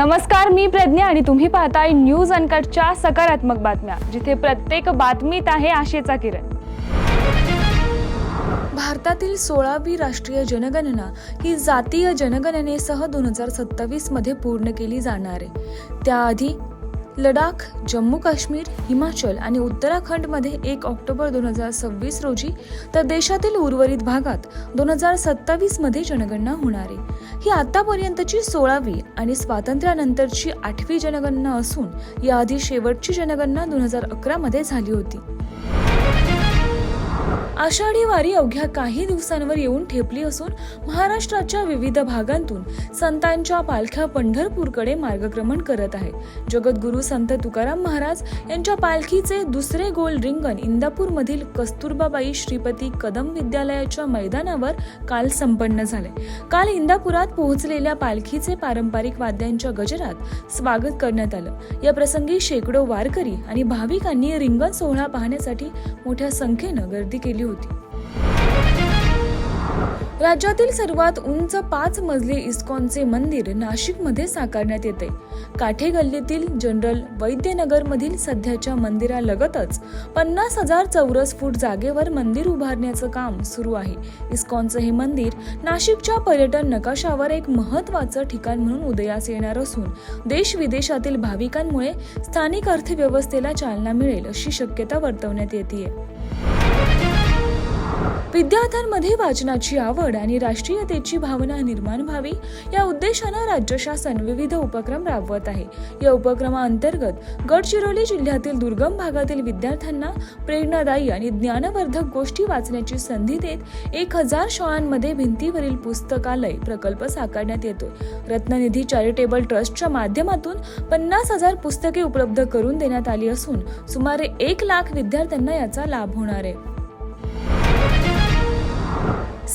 नमस्कार मी प्रज्ञा आणि तुम्ही पाहताय न्यूज अनकटच्या सकारात्मक बातम्या जिथे प्रत्येक बातमीत आहे आशेचा किरण. भारतातील सोळावी राष्ट्रीय जनगणना ही जातीय जनगणनेसह दोन हजार सत्तावीसमध्ये पूर्ण केली जाणार आहे. त्याआधी लडाख जम्मू काश्मीर हिमाचल आणि उत्तराखंडमध्ये एक ऑक्टोबर दोन हजार सव्वीस रोजी तर देशातील उर्वरित भागात दोन हजार सत्तावीसमध्ये जनगणना होणार आहे. ही आतापर्यंतची सोळावी आणि स्वातंत्र्यानंतरची आठवी जनगणना असून याआधी शेवटची जनगणना दोन हजार अकरामध्ये झाली होती. आषाढी वारी अवघ्या काही दिवसांवर येऊन ठेपली असून महाराष्ट्राच्या विविध भागांतून संतांच्या पालख्या पंढरपूरकडे मार्गक्रमण करत आहे. जगद्गुरू संत तुकाराम महाराज यांच्या पालखीचे दुसरे गोल रिंगण इंदापूरमधील कस्तुरबाबाई श्रीपती कदम विद्यालयाच्या मैदानावर काल संपन्न झाले. काल इंदापुरात पोहोचलेल्या पालखीचे पारंपरिक वाद्यांच्या गजरात स्वागत करण्यात आलं. या प्रसंगी शेकडो वारकरी आणि भाविकांनी रिंगण सोहळा पाहण्यासाठी मोठ्या संख्येनं गर्दी केली होती. राज्यातील सर्वात उंच पाच मजली इस्कॉनचे मंदिर नाशिकमध्ये साकारण्यात येते. काठे गल्लीतील जनरल वैद्यनगरमधील सध्याच्या मंदिरालगतच पन्नास हजार चौरस फूट जागेवर मंदिर उभारण्याचं काम सुरू आहे. इस्कॉनचं हे मंदिर नाशिकच्या पर्यटन नकाशावर एक महत्वाचं ठिकाण म्हणून उदयास येणार असून देश विदेशातील भाविकांमुळे स्थानिक अर्थव्यवस्थेला चालना मिळेल अशी शक्यता वर्तवण्यात येते विद्यार्थ्यांमध्ये वाचनाची आवड आणि राष्ट्रीयतेची भावना निर्माण व्हावी या उद्देशानं राज्य शासन विविध उपक्रम राबवत आहे. या उपक्रमाअंतर्गत गडचिरोली जिल्ह्यातील दुर्गम भागातील विद्यार्थ्यांना प्रेरणादायी आणि ज्ञानवर्धक गोष्टी वाचण्याची संधी देत एक हजार शाळांमध्ये भिंतीवरील पुस्तकालय प्रकल्प साकारण्यात येतो रत्ननिधी चॅरिटेबल ट्रस्टच्या माध्यमातून पन्नास हजार पुस्तके उपलब्ध करून देण्यात आली असून सुमारे एक लाख विद्यार्थ्यांना याचा लाभ होणार आहे.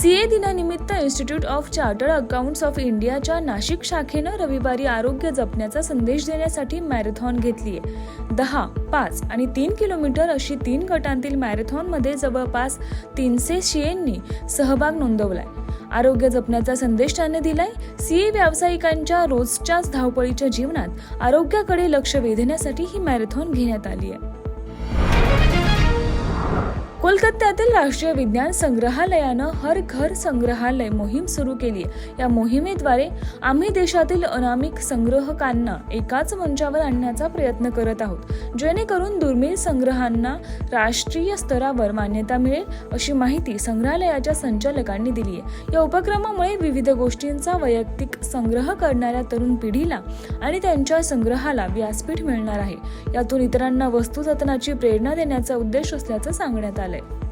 सीए दिनानिमित्त institute of chartered accounts of इंडियाच्या नाशिक शाखेनं रविवारी आरोग्य जपण्याचा संदेश देण्यासाठी मॅरेथॉन घेतली आहे. दहा पाच आणि तीन किलोमीटर अशी तीन गटांतील मॅरेथॉनमध्ये जवळपास तीनशे सीएंनी सहभाग नोंदवलाय. आरोग्य जपण्याचा संदेश त्याने दिलाय. सीए व्यावसायिकांच्या रोजच्याच धावपळीच्या जीवनात आरोग्याकडे लक्ष वेधण्यासाठी ही मॅरेथॉन घेण्यात आली आहे. कोलकात्यातील राष्ट्रीय विज्ञान संग्रहालयानं हर घर संग्रहालय मोहीम सुरू केली. आहे या मोहिमेद्वारे आम्ही देशातील अनामिक संग्रहकांना एकाच मंचावर आणण्याचा प्रयत्न करत आहोत. जेणेकरून दुर्मिळ संग्रहांना राष्ट्रीय स्तरावर मान्यता मिळेल अशी माहिती संग्रहालयाच्या संचालकांनी दिली आहे. या उपक्रमामुळे विविध गोष्टींचा वैयक्तिक संग्रह करणाऱ्या तरुण पिढीला आणि त्यांच्या संग्रहाला व्यासपीठ मिळणार आहे. यातून इतरांना वस्तू जतनाची प्रेरणा देण्याचा उद्देश असल्याचं सांगण्यात आलंय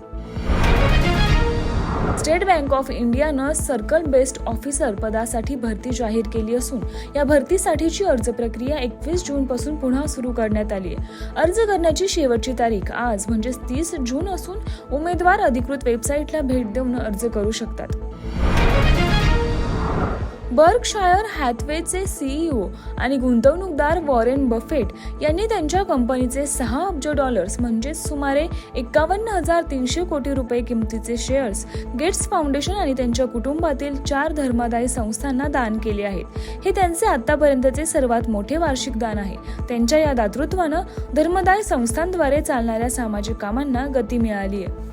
स्टेट बँक ऑफ इंडियानं सर्कल बेस्ड ऑफिसर पदासाठी भरती जाहीर केली असून या भरतीसाठीची अर्ज प्रक्रिया एकवीस जून पासून पुन्हा सुरू करण्यात आली आहे. अर्ज करण्याची शेवटची तारीख आज म्हणजेच तीस जून असून उमेदवार अधिकृत वेबसाईटला भेट देऊन अर्ज करू शकतात. बर्कशायर हॅथवेचे सीईओ आणि गुंतवणूकदार वॉरेन बफेट यांनी त्यांच्या कंपनीचे सहा अब्ज डॉलर्स म्हणजेच सुमारे एकावन्न हजार तीनशे कोटी रुपये किमतीचे शेअर्स गेट्स फाउंडेशन आणि त्यांच्या कुटुंबातील चार धर्मादायी संस्थांना दान केले आहेत. हे त्यांचे आतापर्यंतचे सर्वात मोठे वार्षिक दान आहे. त्यांच्या या दातृत्वानं धर्मदाय संस्थांद्वारे चालणाऱ्या सामाजिक कामांना गती मिळाली आहे.